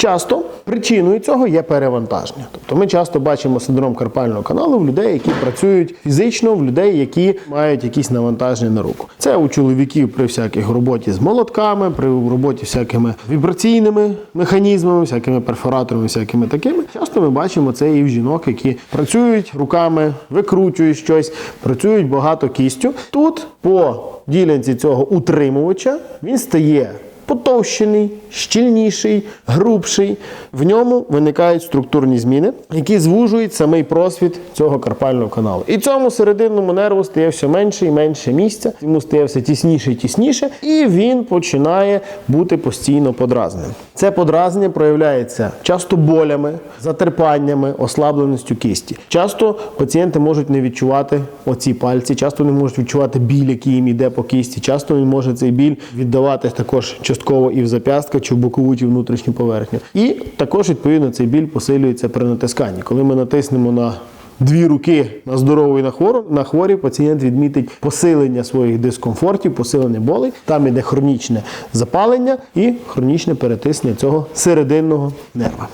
Часто причиною цього є перевантаження. Тобто ми часто бачимо синдром карпального каналу в людей, які працюють фізично, в людей, які мають якісь навантаження на руку. Це у чоловіків при всяких роботі з молотками, при роботі всякими вібраційними механізмами, всякими перфораторами, всякими такими. Часто ми бачимо це і в жінок, які працюють руками, викручують щось, працюють багато кістю. Тут по ділянці цього утримувача він стає потовщений, щільніший, грубший. В ньому виникають структурні зміни, які звужують самий просвіт цього карпального каналу. І цьому серединному нерву стає все менше і менше місця, йому стає все тісніше і тісніше, і він починає бути постійно подразненим. Це подразнення проявляється часто болями, затерпаннями, ослабленістю кісті. Часто пацієнти можуть не відчувати оці пальці, часто не можуть відчувати біль, який їм йде по кісті. Часто він може цей біль віддаватись також частково і в зап'ястка, чи в бокову, чи внутрішню поверхню. І також відповідно цей біль посилюється при натисканні. Коли ми натиснемо на Дві руки на здорову і на хвору на хворі пацієнт відмітить посилення своїх дискомфортів, посилення болей. Там іде хронічне запалення і хронічне перетиснення цього серединного нерва.